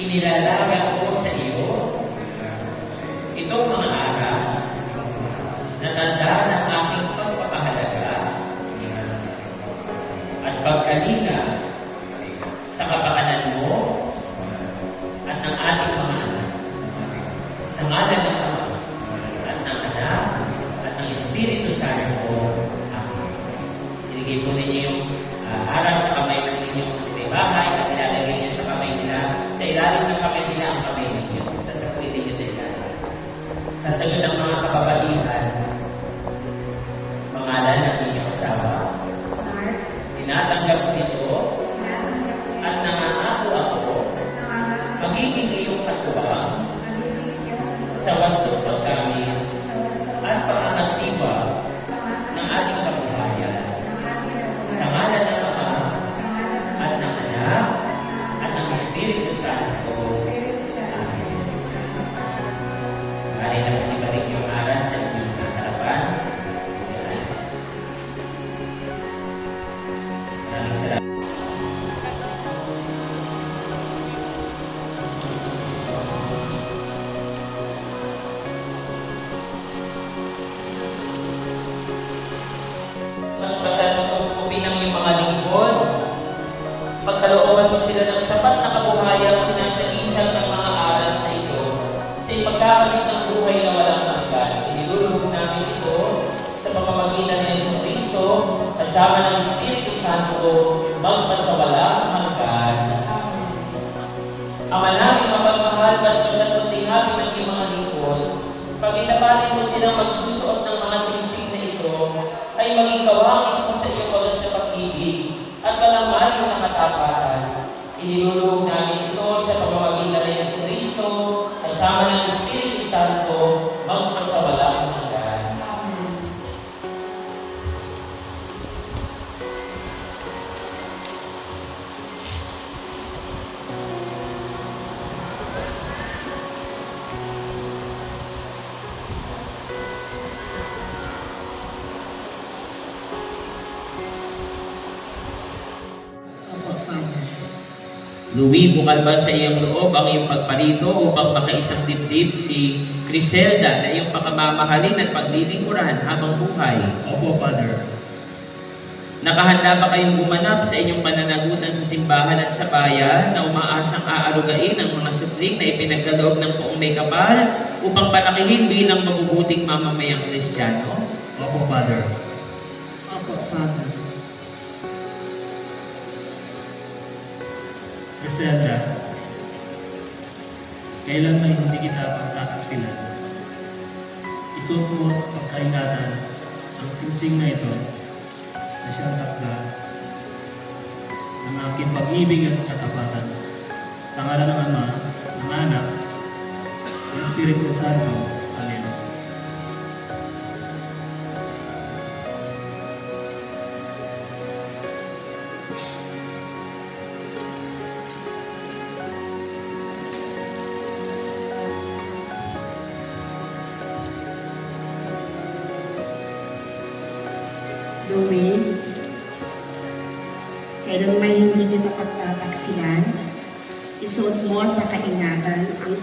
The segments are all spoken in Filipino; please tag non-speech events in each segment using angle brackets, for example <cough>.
inilalaga ko sa iyo itong mga aras na tanda ng aking pagpapahalaga at pagkalinga sa kapakanan mo at ng ating mga anak. Sa ngalan ay maging kawangis mo sa iyong wagas na pag-ibig at kalamaling na katapatan. Inilulubog namin ito sa pamamagitan Louis, bukal ba sa iyong loob ang iyong pagparito upang makaisang dibdib si Criselda na iyong pakamamahalin at paglilingkuran habang buhay? Opo, Father. Nakahanda ba kayong gumanap sa inyong pananagutan sa simbahan at sa bayan na umaasang aarugain ang mga supling na ipinagkaloob ng poong may kapal upang palakihin bilang mabubuting mamamayang Kristiyano? Opo, Father. Opo, Father. Griselda, kailan may hindi kita pagtataksilan? Isuot mo at pagkaingatan ang singsing na ito na siyang takda ng aking pag-ibig at katapatan. Sa ngalan ng Ama, ng Anak, ng Espiritu Santo.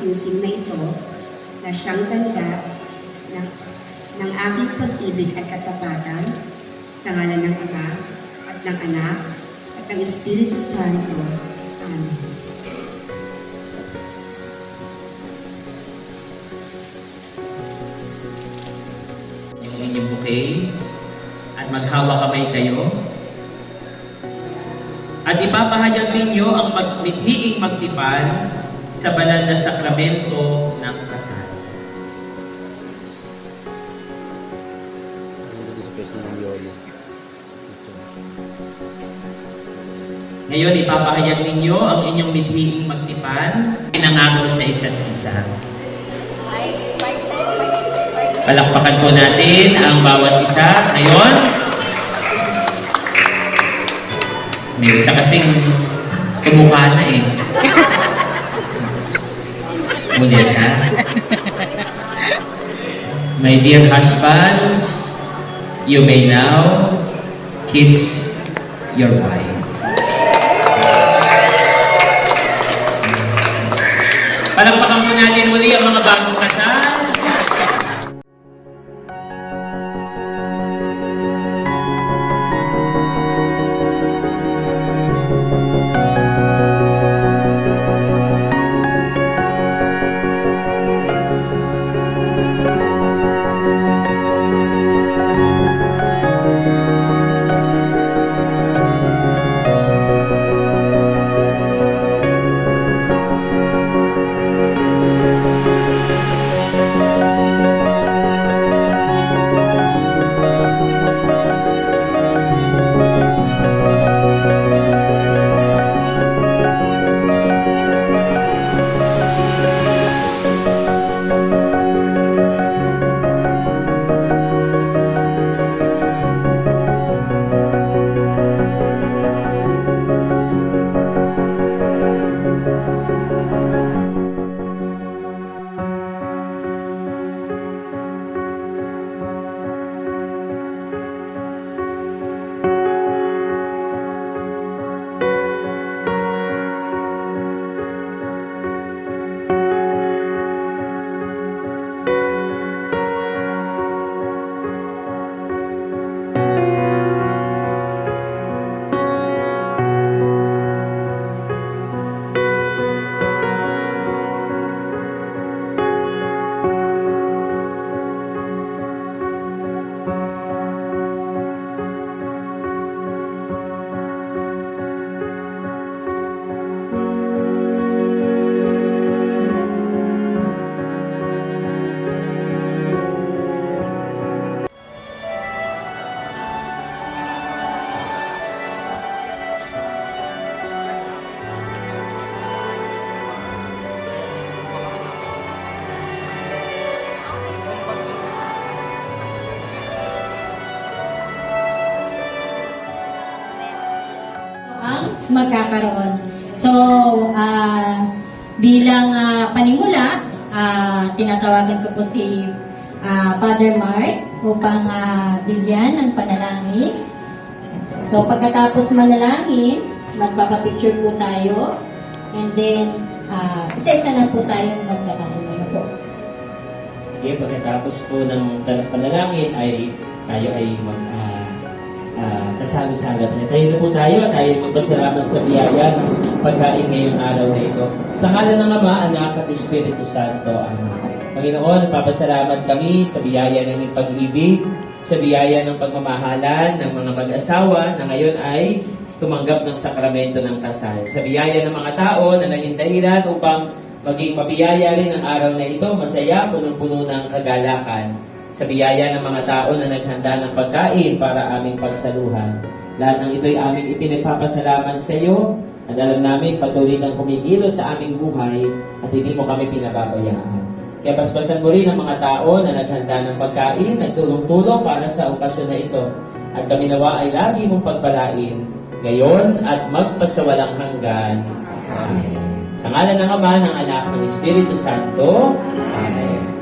Singsing na ito na siyang tanda ng, ng aking pag-ibig at katapatan sa ngalan ng Ama at ng Anak at ng Espiritu Santo. Amen. Yung inyong bouquet at maghawa kamay kayo. At ipapahayag ninyo ang magmithiing magtipan sa banal na sakramento ng kasal. Ngayon, ipapahayag ninyo ang inyong mithiing magtipan, pinangako sa isa't isa. Palakpakan po natin ang bawat isa. Ngayon, may isa kasing kamukha na eh. <laughs> Ha? My dear husbands, you may now kiss your wife. Palakpakan po natin muli ang mga bagong magkakaroon. So, ah, bilang ah, panimula, ah, tinatawagan ko po si ah, Father Mark upang ah, bigyan ng panalangin. So, pagkatapos manalangin, magpapapicture po tayo. And then, ah, isa-isa na po tayong magkakain. Ano po? Okay, pagkatapos po ng panalangin ay tayo ay mag uh, uh, sasalo-salo. Tayo na po tayo at tayo magpasalamat sa biyaya ng pagkain ngayong araw na ito. Sa ngala ng Ama, Anak at Espiritu Santo. Amen. Panginoon, napapasalamat kami sa biyaya ng iyong pag-ibig, sa biyaya ng pagmamahalan ng mga mag-asawa na ngayon ay tumanggap ng sakramento ng kasal. Sa biyaya ng mga tao na naging dahilan upang maging mabiyaya rin ang araw na ito, masaya, punong-puno ng kagalakan. Sa biyaya ng mga tao na naghanda ng pagkain para aming pagsaluhan. Lahat ng ito'y aming ipinagpapasalamat sa iyo at alam namin patuloy kang kumikilo sa aming buhay at hindi mo kami pinababayaan. Kaya basbasan mo rin ang mga tao na naghanda ng pagkain, nagtulong-tulong para sa okasyon na ito. At kami nawa ay lagi mong pagpalain ngayon at magpasawalang hanggan. Amen. Sa ngala ng Ama, ng Anak, ng Espiritu Santo. Amen.